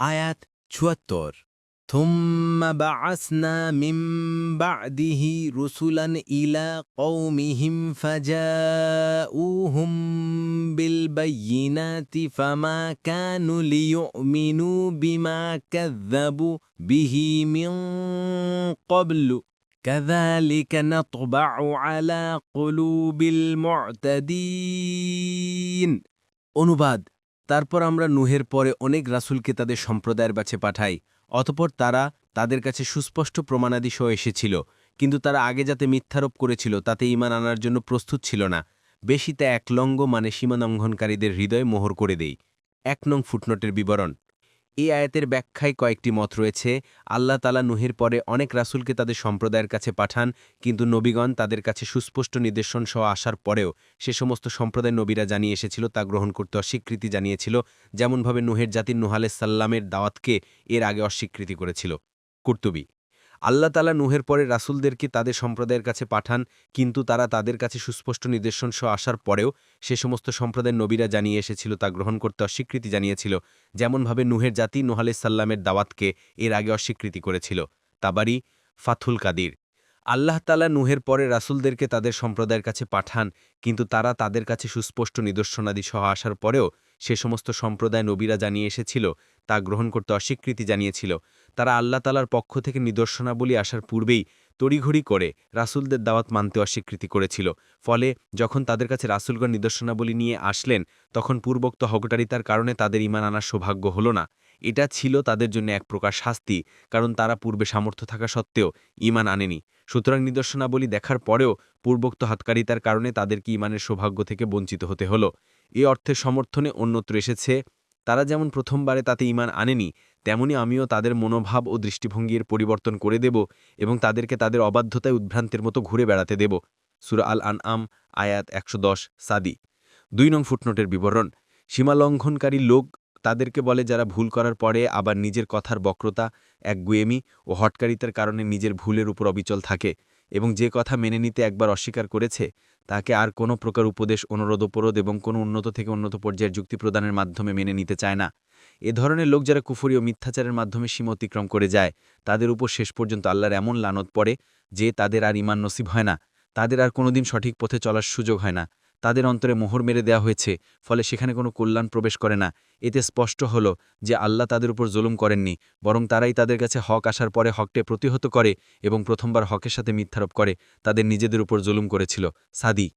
আয়াত চুয়াত্তর ثم بعثنا من بعده رسلا إلى قومهم فجاءوهم بالبينات فما كانوا ليؤمنوا بما كذبوا به من قبل كذلك نطبع على قلوب المعتدين অনুবাদ তারপর আমরা নুহের পরে অনেক রাসুলকে তাদের সম্প্রদায়ের কাছে পাঠাই, অতপর তারা তাদের কাছে সুস্পষ্ট প্রমাণাদি এসেছিল, কিন্তু তারা আগে যাতে মিথ্যারোপ করেছিল তাতে ইমান আনার জন্য প্রস্তুত ছিল না। বেশিতে এক লঙ্গ মানে সীমালঙ্ঘনকারীদের হৃদয় মোহর করে দেই। এক নং ফুটনোটের বিবরণ। এই আয়াতের ব্যাখ্যায় কয়েকটি মত রয়েছে। আল্লাহ তালা নুহের পরে অনেক রাসুলকে তাদের সম্প্রদায়ের কাছে পাঠান, কিন্তু নবীগণ তাদের কাছে সুস্পষ্ট নির্দেশন সহ আসার পরেও সে সমস্ত সম্প্রদায় নবীরা জানিয়ে এসেছিল, তা গ্রহণ করতে অস্বীকৃতি জানিয়েছিল। যেমনভাবে নুহের জাতির নুহালে সাল্লামের দাওয়াতকে এর আগে অস্বীকৃতি করেছিল। কুর্তুবি আল্লাহ তালা নুহের পরে রাসুলদেরকে তাদের সম্প্রদায়ের কাছে পাঠান? কিন্তু তারা তাদের কাছে সুস্পষ্ট নির্দেশন সহ আসার পরেও সে সমস্ত সম্প্রদায়ের নবীরা জানিয়ে এসেছিল, তা গ্রহণ করতে অস্বীকৃতি জানিয়েছিল। যেমনভাবে নুহের জাতি নোহালে সাল্লামের দাওয়াতকে এর আগে অস্বীকৃতি করেছিল। তাবারি, ফাথুল কাদির। আল্লাহ তালা নুহের পরে রাসূলদেরকে তাদের সম্প্রদায়ের কাছে পাঠান, কিন্তু তারা তাদের কাছে সুস্পষ্ট নিদর্শনাদি সহ আসার পরেও সে সমস্ত সম্প্রদায় নবীরা জানিয়ে এসেছিল, তা গ্রহণ করতে অস্বীকৃতি জানিয়েছিল। তারা আল্লাহ তালার পক্ষ থেকে নিদর্শনাবলী আসার পূর্বেই তড়িঘড়ি করে রাসূলদের দাওয়াত মানতে অস্বীকৃতি করেছিল। ফলে যখন তাদের কাছে রাসূলগণ নিদর্শনাবলী নিয়ে আসলেন, তখন পূর্বোক্ত হকটারিতার কারণে তাদের ইমান আনার সৌভাগ্য হল না। এটা ছিল তাদের জন্য এক প্রকার শাস্তি, কারণ তারা পূর্বে সামর্থ্য থাকা সত্ত্বেও ইমান আনেনি। সুতরাং নিদর্শনাবলী দেখার পরেও পূর্বোক্ত হাতকারিতার কারণে তাদেরকে ইমানের সৌভাগ্য থেকে বঞ্চিত হতে হল। এ অর্থের সমর্থনে অন্যত্র এসেছে, তারা যেমন প্রথমবারে তাতে ইমান আনেনি, তেমনি আমিও তাদের মনোভাব ও দৃষ্টিভঙ্গির পরিবর্তন করে দেব এবং তাদেরকে তাদের অবাধ্যতায় উদ্ভ্রান্তের মতো ঘুরে বেড়াতে দেব। সুরা আল আন আম আয়াত একশো দশ, সাদি। দুই নং ফুটনোটের বিবরণ। সীমালঙ্ঘনকারী লোক তাদেরকে বলে যারা ভুল করার পরে আবার নিজের কথার বক্রতা, এক গুয়েমি ও হটকারিতার কারণে নিজের ভুলের উপর অবিচল থাকে এবং যে কথা মেনে নিতে একবার অস্বীকার করেছে, তাকে আর কোনো প্রকার উপদেশ, অনুরোধ উপরোধ এবং কোনো উন্নত থেকে উন্নত পর্যায়ের যুক্তি প্রদানের মাধ্যমে মেনে নিতে চায় না। এ ধরনের লোক যারা কুফরি ও মিথ্যাচারের মাধ্যমে সীমা অতিক্রম করে যায়, তাদের উপর শেষ পর্যন্ত আল্লাহর এমন লানত পড়ে যে তাদের আর ইমান নসিব হয় না। তাদের আর কোনোদিন সঠিক পথে চলার সুযোগ হয় না। তাদের অন্তরে মোহর মেরে দেয়া হয়েছে, ফলে সেখানে কোনো কল্যাণ প্রবেশ করে না। এতে স্পষ্ট হল যে আল্লাহ তাদের উপর জুলুম করেননি, বরং তারাই তাদের কাছে হক আসার পরে হকটে প্রতিহত করে এবং প্রথমবার হকের সাথে মিথ্যারোপ করে, তাদের নিজেদের উপর জুলুম করেছিল। সাদি